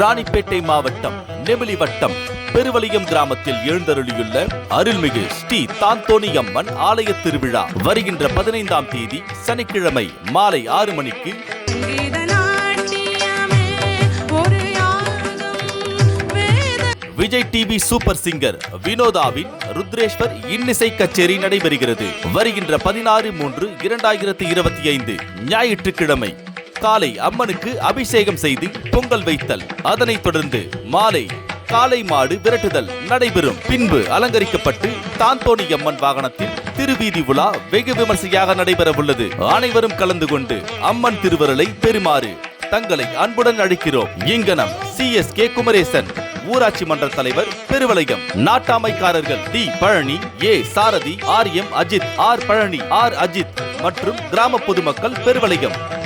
ராணிப்பேட்டை மாவட்டம் நெமிலி வட்டம் பெருவலியம் கிராமத்தில் எழுந்தருளியுள்ள அருள்மிகு ஸ்ரீ தாந்தோணி அம்மன் ஆலய திருவிழா வருகின்ற பதினைந்தாம் தேதி சனிக்கிழமை மாலை ஆறு மணிக்கு. விஜய் டிவி சூப்பர் சிங்கர் வினோதாவின் ருத்ரேஸ்வர் இன்னிசை கச்சேரி நடைபெறுகிறது. வருகின்ற பதினாறு மூன்று இரண்டாயிரத்தி இருபத்தி ஐந்து ஞாயிற்றுக்கிழமை காலை அம்மனுக்கு அபிஷேகம் செய்து பொங்கல் வைத்தல். அதனைத் தொடர்ந்து மாலை காளை மாடு விரட்டுதல் நடைபெறும். பின்பு அலங்கரிக்கப்பட்டு தாந்தோணி அம்மன் வாகனத்தில் திருவீதி உலா வெகு விமர்சையாக நடைபெற உள்ளது அனைவரும் கலந்து கொண்டு அம்மன் திருவருளை பெறுமாறு தங்களை அன்புடன் அழைக்கிறோம். இங்கனம் சி. எஸ். கே. குமரேசன் ஊராட்சி மன்ற தலைவர் பெருவளையம். நாட்டாமைக்காரர்கள் T. Palani A. Sarathi R. M. Ajith R. Palani R. Ajith மற்றும் கிராம பொதுமக்கள் பெருவளையம்.